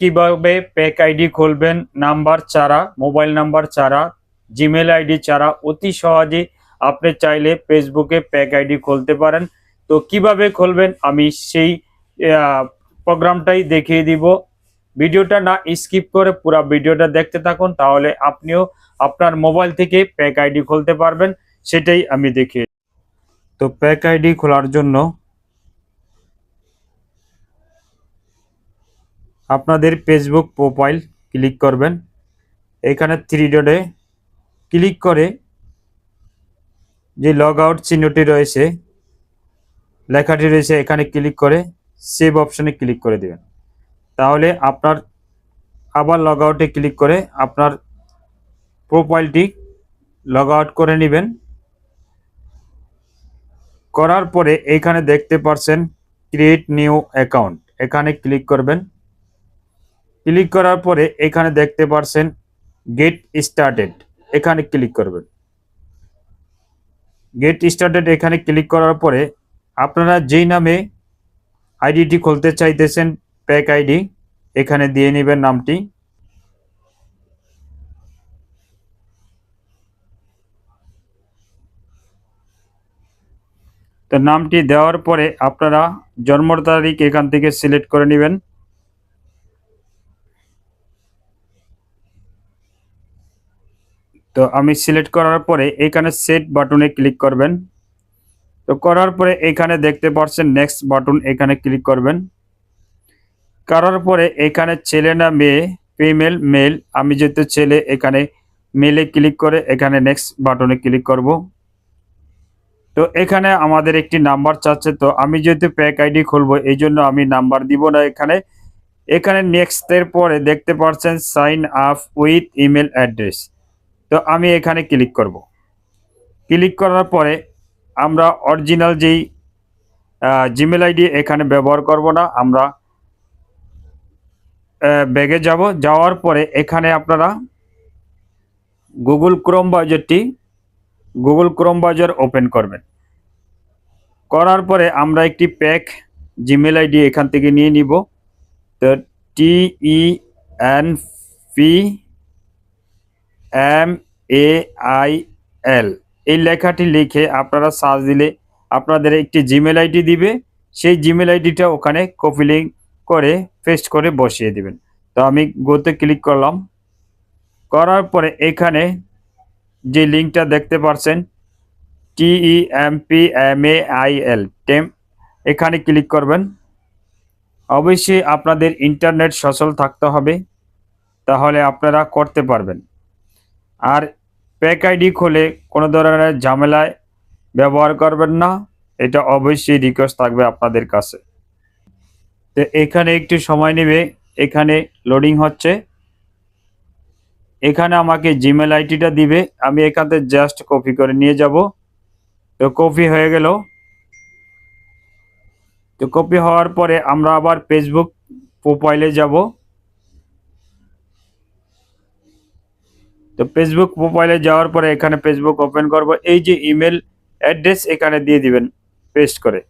কীভাবে pack ID খুলবেন? Number ছাড়া মোবাইল নাম্বার ছাড়া জিমেল আইডি ছাড়া, অতি সহজে আপনি চাইলে ফেসবুকে প্যাক আইডি খুলতে পারেন। তো কীভাবে খুলবেন? আমি সেই প্রোগ্রামটাই দেখিয়ে দিব। ভিডিওটা না স্কিপ করে পুরো ভিডিওটা দেখতে থাকুন, তাহলে আপনিও আপনার মোবাইল থেকে প্যাক আইডি খুলতে পারবেন। সেটাই আমি দেখিয়ে তো প্যাক আইডি খোলার জন্য আপনাদের ফেসবুক প্রোফাইল ক্লিক করবেন। এখানে থ্রি ডটে ক্লিক করে যে লগ আউট চিহ্নটি রয়েছে, লেখাটি রয়েছে, এখানে ক্লিক করে সেভ অপশনে ক্লিক করে দেবেন। তাহলে আপনার আবার লগ আউটে ক্লিক করে আপনার প্রোফাইলটি লগ আউট করে নেবেন। করার পরে এখানে দেখতে পারছেন ক্রিয়েট নিউ অ্যাকাউন্ট এখানে ক্লিক করবেন। ক্লিক করার পরে এখানে দেখতে পারছেন গেট স্টার্টেড, এখানে ক্লিক করবেন। গেট স্টার্টেড, এখানে ক্লিক করার পরে আপনারা যেই নামে আইডিটি খুলতে চাইতেছেন, প্যাক আইডি, এখানে দিয়ে নেবেন নামটি। তো নামটি দেওয়ার পরে আপনারা জন্ম তারিখ এখান থেকে সিলেক্ট করে নেবেন। তো আমি সিলেক্ট করার পরে এখানে সেট বাটনে ক্লিক করবেন। তো করার পরে এখানে দেখতে পাচ্ছেন নেক্সট বাটন এখানে ক্লিক করবেন। করার পরে এখানে ছেলে না মেয়ে ফিমেল মেল আমি যেহেতু ছেলে, এখানে মেলে ক্লিক করে এখানে নেক্সট বাটনে ক্লিক করব। তো এখানে আমাদের একটি নাম্বার চাচ্ছে, তো আমি যেহেতু প্যাক আইডি খুলবো এই জন্য আমি নাম্বার দিব না এখানে। এখানে নেক্সটের পরে দেখতে পাচ্ছেন sign up with email address তো আমি এখানে ক্লিক করব। ক্লিক করার পরে আমরা অরিজিনাল যেই জিমেল আইডি এখানে ব্যবহার করব না, আমরা ব্যাগে যাব। যাওয়ার পরে এখানে আপনারা গুগল ক্রোম বাজারটি গুগল ক্রোম বাজার ওপেন করবেন। করার পরে আমরা একটি প্যাক জিমেল আইডি এখান থেকে নিয়ে নিব। তো T E P M A I L এই লেখাটি লিখে আপনারা সার্চ দিলে আপনাদের একটি জিমেল আইডি দিবে। সেই জিমেল আইডিটা ওখানে কপি লিঙ্ক করে পেস্ট করে বসিয়ে দিবেন। তো আমি গোতে ক্লিক করলাম। করার পরে এখানে যে লিঙ্কটা দেখতে পাচ্ছেন T E M P M A I L temp এখানে ক্লিক করবেন। অবশ্যই আপনাদের ইন্টারনেট সচল থাকতে হবে। তাহলে আপনারা করতে পারবেন। আর প্যাক আইডি খুলে কোনো ধরনের ঝামেলায় ব্যবহার করবেন না। এটা অবশ্যই রিকোয়েস্ট থাকবে আপনাদের কাছে। তো এখানে একটু সময় নেবে। এখানে লোডিং হচ্ছে। এখানে আমাকে জিমেল আইডিটা দিবে। আমি এখান থেকে জাস্ট কপি করে নিয়ে যাব। তো কপি হয়ে গেল। তো কপি হওয়ার পরে আমরা আবার ফেসবুক প্রোফাইলে যাব। তো ফেসবুক প্রোফাইলে যাওয়ার পরে এখানে ফেসবুক ওপেন করব। এই যে ইমেল অ্যাড্রেস এখানে দিয়ে দিবেন পেস্ট করে।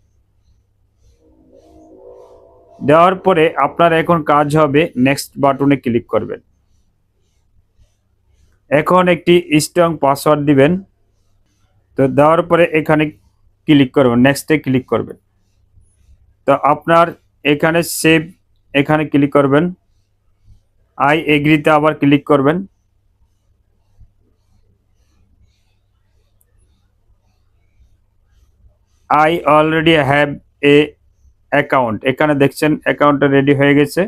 দেওয়ার পরে আপনার এখন কাজ হবে নেক্সট বাটনে ক্লিক করবেন। এখন একটি স্ট্রং পাসওয়ার্ড দিবেন। তো দেওয়ার পরে এখানে ক্লিক করবেন নেক্সটে ক্লিক করবেন। তো আপনার এখানে সেভ এখানে ক্লিক করবেন। আই এগ্রিতে আবার ক্লিক করবেন। I already have a account এখানে দেখছেন অ্যাকাউন্টটা রেডি হয়ে গেছে।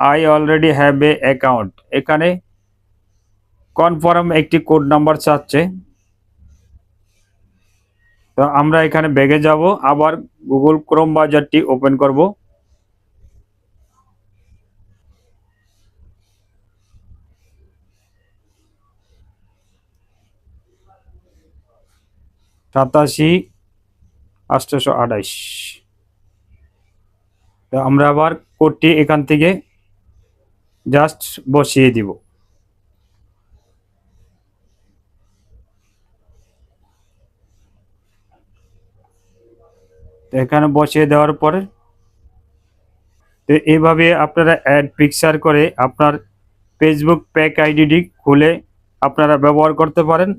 I already have a account এখানে কনফার্ম একটি কোড নাম্বার চাচ্ছে। তো আমরা এখানে ব্যাগে যাব। আবার গুগল ক্রোম বাজারটি ওপেন করব। সাতাশি আটশোশো আঠাইশ। তো আমরা আবার কোডটি এখান থেকে জাস্ট বসিয়ে দিব। এখানে বসিয়ে দেওয়ার পরে তো এইভাবে আপনারা অ্যাড পিকচার করে আপনার ফেসবুক প্যাক আইডিটি খুলে আপনারা ব্যবহার করতে পারেন।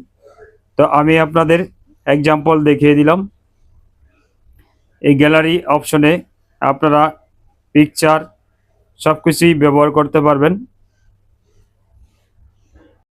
তো আমি আপনাদের এক্সাম্পল দেখিয়ে দিলাম। এই গ্যালারি অপশনে আপনারা পিকচার সব কিছুই ব্যবহার করতে পারবেন।